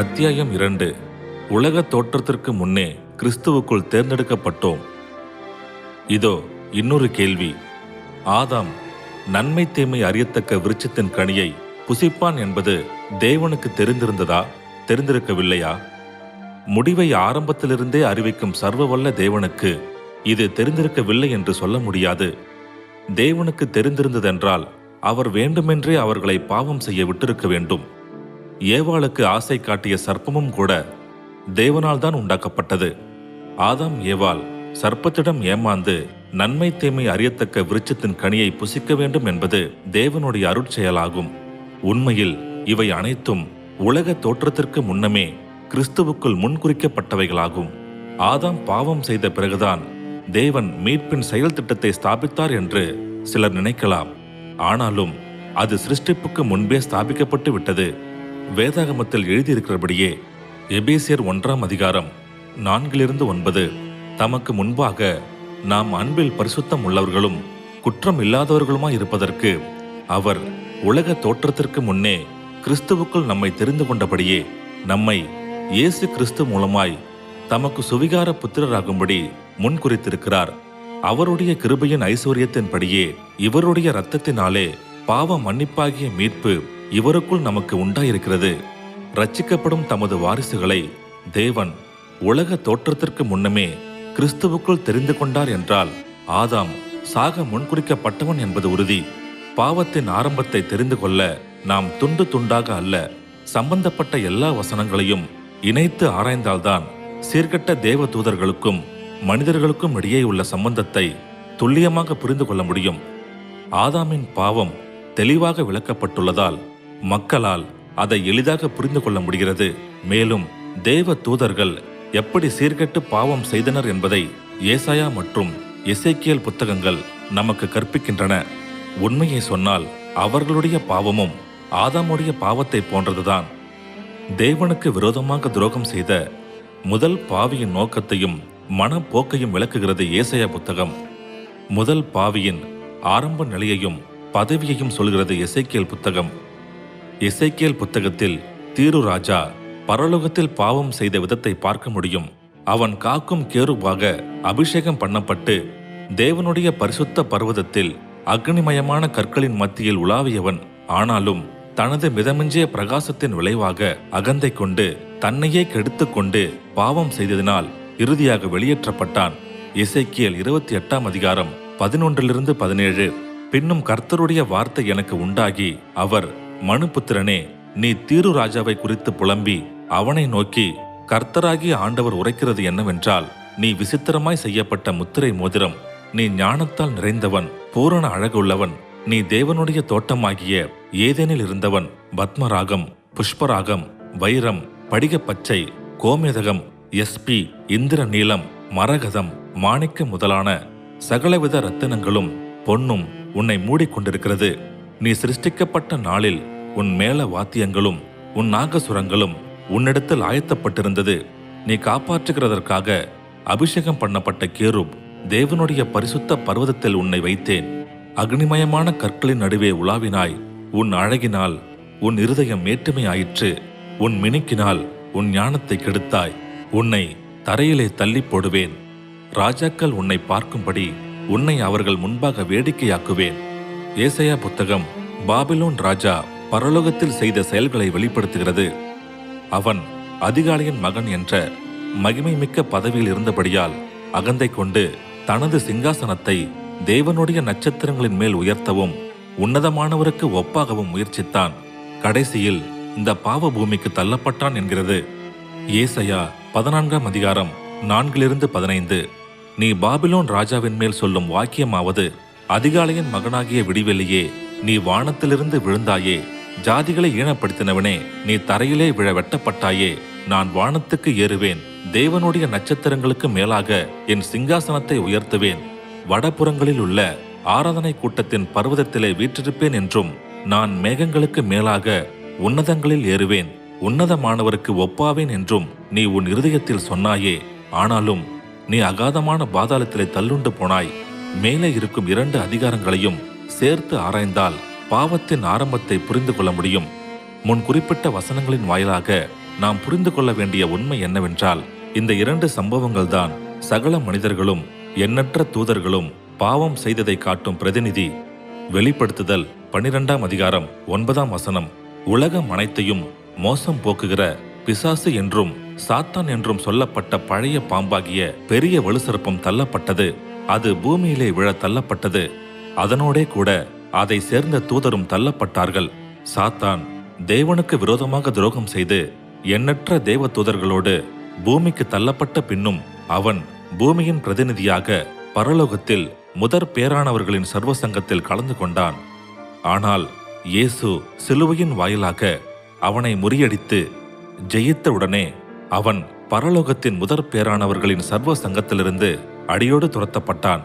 அத்தியாயம் இரண்டு. உலக தோற்றத்திற்கு முன்னே கிறிஸ்துவுக்குள் தேர்ந்தெடுக்கப்பட்டோம். இதோ இன்னொரு கேள்வி. ஆதாம் நன்மை தீமை அறியத்தக்க விருட்சத்தின் கனியை புசிப்பான் என்பது தேவனுக்கு தெரிந்திருந்ததா? தெரிந்திருக்கவில்லையா? முடிவை ஆரம்பத்திலிருந்தே அறிவிக்கும் சர்வவல்ல தேவனுக்கு இது தெரிந்திருக்கவில்லை என்று சொல்ல முடியாது. தேவனுக்கு தெரிந்திருந்ததென்றால் அவர் வேண்டுமென்றே அவர்களை பாவம் செய்ய விட்டிருக்க வேண்டும். ஏவாளுக்கு ஆசை காட்டிய சர்ப்பமும் கூட தேவனால் தான் உண்டாக்கப்பட்டது. ஆதாம் ஏவாள் சர்ப்பத்திடம் ஏமாந்து நன்மை தீமை அறியத்தக்க விருட்சத்தின் கனியை புசிக்க வேண்டும் என்பது தேவனுடைய அருட்செயலாகும். உண்மையில் இவை அனைத்தும் உலக தோற்றத்திற்கு முன்னமே கிறிஸ்துவுக்குள் முன்குறிக்கப்பட்டவைகளாகும். ஆதாம் பாவம் செய்த பிறகுதான் தேவன் மீட்பின் செயல் திட்டத்தை ஸ்தாபித்தார் என்று சிலர் நினைக்கலாம். ஆனாலும் அது சிருஷ்டிப்புக்கு முன்பே ஸ்தாபிக்கப்பட்டு விட்டது. வேதாகமத்தில் எழுதியிருக்கிறபடியே எபேசியர் ஒன்றாம் அதிகாரம் நான்கிலிருந்து ஒன்பது. தமக்கு முன்பாக நாம் அன்பில் பரிசுத்தம் உள்ளவர்களும் குற்றம் இல்லாதவர்களுமாய் இருப்பதற்கு அவர் உலக தோற்றத்திற்கு முன்னே கிறிஸ்துவுக்குள் நம்மை தெரிந்து கொண்டபடியே நம்மை இயேசு கிறிஸ்து மூலமாய் தமக்கு சுவிகார புத்திரராகும்படி முன்குறித்திருக்கிறார். அவருடைய கிருபையின் ஐஸ்வர்யத்தின்படியே இவருடைய இரத்தத்தினாலே பாவ மன்னிப்பாகிய மீட்பு இவருக்குள் நமக்கு உண்டாயிருக்கிறது ரட்சிக்கப்படும் தமது வாரிசுகளை தேவன் உலக தோற்றத்திற்கு முன்னமே கிறிஸ்துவுக்குள் தெரிந்து கொண்டார் என்றால் ஆதாம் சாக முன்குறிக்கப்பட்டவன் என்பது உறுதி. பாவத்தின் ஆரம்பத்தை தெரிந்து கொள்ள நாம் துண்டு துண்டாக அல்ல சம்பந்தப்பட்ட எல்லா வசனங்களையும் இணைத்து ஆராய்ந்தால்தான் சீர்கெட்ட தேவ தூதர்களுக்கும் மனிதர்களுக்கும் இடையே உள்ள சம்பந்தத்தை துல்லியமாக புரிந்து கொள்ள முடியும். ஆதாமின் பாவம் தெளிவாக விளக்கப்பட்டுள்ளதால் மக்களால் அதை எளிதாக புரிந்து கொள்ள முடிகிறது. மேலும் தேவ தூதர்கள் எப்படி சீர்கெட்டு பாவம் செய்தனர் என்பதை ஏசாயா மற்றும் இசைக்கியல் புத்தகங்கள் நமக்கு கற்பிக்கின்றன. உண்மையை சொன்னால் அவர்களுடைய பாவமும் ஆதாமுடைய பாவத்தை போன்றதுதான். தேவனுக்கு விரோதமாக துரோகம் செய்த முதல் பாவியின் நோக்கத்தையும் மனப்போக்கையும் விளக்குகிறது ஏசையா புத்தகம். முதல் பாவியின் ஆரம்ப நிலையையும் பதவியையும் சொல்கிறது இசைக்கியல் புத்தகம். இசைக்கியல் புத்தகத்தில் தீரு ராஜா பரலோகத்தில் பாவம் செய்த விதத்தை பார்க்க முடியும். அவன் காக்கும் கேருவாக அபிஷேகம் பண்ணப்பட்டு தேவனுடைய பரிசுத்த பர்வதத்தில் அக்னிமயமான கற்களின் மத்தியில் உலாவியவன். ஆனாலும் தனது மிதமிஞ்சிய பிரகாசத்தின் விளைவாக அகந்தை கொண்டு தன்னையே கெடுத்து கொண்டு பாவம் செய்ததினால் இறுதியாக வெளியேற்றப்பட்டான். இசைக்கியல் இருபத்தி எட்டாம் அதிகாரம் பதினொன்றிலிருந்து பதினேழு. பின்னும் கர்த்தருடைய வார்த்தை எனக்கு உண்டாகி அவர் மனுபுத்திரனே நீ தீரு ராஜாவை குறித்து புலம்பி அவனை நோக்கி கர்த்தராகிய ஆண்டவர் உரைக்கிறது என்னவென்றால் நீ விசித்திரமாய் செய்யப்பட்ட முத்திரை மோதிரம் நீ ஞானத்தால் நிறைந்தவன் பூரண அழகுள்ளவன் நீ தேவனுடைய தோட்டமாகிய ஏதேனில் இருந்தவன் பத்மராகம் புஷ்பராகம் வைரம் படிகப்பச்சை கோமேதகம் எஸ்பி இந்திர நீலம் மரகதம் மாணிக்க முதலான சகலவித ரத்தினங்களும் பொன்னும் உன்னை மூடிக்கொண்டிருக்கிறது. நீ சிருஷ்டிக்கப்பட்ட நாளில் உன் மேல வாத்தியங்களும் உன் நாகசுரங்களும் உன்னிடத்தில் ஆயத்தப்பட்டிருந்தது. நீ காப்பாற்றுகிறதற்காக அபிஷேகம் பண்ணப்பட்ட கேருப் தேவனுடைய பரிசுத்த பர்வதத்தில் உன்னை வைத்தேன். அக்னிமயமான கற்களின் நடுவே உலாவினாய். உன் அழகினால் உன் இருதயம் மேட்டுமையாயிற்று. உன் மினுக்கினால் உன் ஞானத்தை கெடுத்தாய். உன்னை தரையிலே தள்ளி போடுவேன். ராஜாக்கள் உன்னை பார்க்கும்படி உன்னை அவர்கள் முன்பாக வேடிக்கையாக்குவேன். ஏசையா புத்தகம் பாபிலோன் ராஜா பரலோகத்தில் செய்த செயல்களை வெளிப்படுத்துகிறது. அவன் அதிகாலையின் மகன் என்ற மகிமை மிக்க பதவியில் இருந்தபடியால் அகந்தை கொண்டு தனது சிங்காசனத்தை தேவனுடைய நட்சத்திரங்களின் மேல் உயர்த்தவும் உன்னதமானவருக்கு ஒப்பாகவும் முயற்சித்தான். கடைசியில் இந்த பாவ பூமிக்கு தள்ளப்பட்டான் என்கிறது. ஏசையா பதினான்காம் அதிகாரம் நான்கிலிருந்து பதினைந்து. நீ பாபிலோன் ராஜாவின் மேல் சொல்லும் வாக்கியமாவது அதிகாலையின் மகனாகிய விடிவெளியே நீ வானத்திலிருந்து விழுந்தாயே ஜாதிகளை ஈனப்படுத்தினவனே நீ தரையிலே விழ வெட்டப்பட்டாயே நான் வானத்துக்கு ஏறுவேன் தேவனுடைய நட்சத்திரங்களுக்கு மேலாக என் சிங்காசனத்தை உயர்த்துவேன். வடபுறங்களில் உள்ள ஆராதனை கூட்டத்தின் பர்வதத்திலே வீற்றிருப்பேன் என்றும் நான் மேகங்களுக்கு மேலாக உன்னதங்களில் ஏறுவேன் உன்னதமானவருக்கு ஒப்பாவேன் என்றும் நீ உன் இருதயத்தில் சொன்னாயே ஆனாலும் நீ அகாதமான பாதாளத்திலே தள்ளுண்டு போனாய். மேலே இருக்கும் இரண்டு அதிகாரங்களையும் சேர்த்து ஆராய்ந்தால் பாவத்தின் ஆரம்பத்தை புரிந்து கொள்ள முடியும். முன் குறிப்பிட்ட வசனங்களின் வாயிலாக நாம் புரிந்து கொள்ள வேண்டிய உண்மை என்னவென்றால் இந்த இரண்டு சம்பவங்கள்தான் சகல மனிதர்களும் எண்ணற்ற தூதர்களும் பாவம் செய்ததை காட்டும் பிரதிநிதி. வெளிப்படுத்துதல் பனிரெண்டாம் அதிகாரம் ஒன்பதாம் வசனம். உலகம் அனைத்தையும் மோசம் போக்குகிற பிசாசு என்றும் சாத்தான் என்றும் சொல்லப்பட்ட பழைய பாம்பாகிய பெரிய வலுசர்ப்பம் தள்ளப்பட்டது. அது பூமியிலே விழ தள்ளப்பட்டது அதனோடே கூட அதை சேர்ந்த தூதரும் தள்ளப்பட்டார்கள். சாத்தான் தேவனுக்கு விரோதமாக துரோகம் செய்து எண்ணற்ற தேவ தூதர்களோடு பூமிக்கு தள்ளப்பட்ட பின்னும் அவன் பூமியின் பிரதிநிதியாக பரலோகத்தில் முதற் பேரானவர்களின் சர்வ சங்கத்தில் கலந்து கொண்டான். ஆனால் இயேசு சிலுவையின் வாயிலாக அவனை முறியடித்து ஜெயித்த உடனே அவன் பரலோகத்தின் முதற் பேரானவர்களின் சர்வ சங்கத்திலிருந்து அடியோடு துரத்தப்பட்டான்.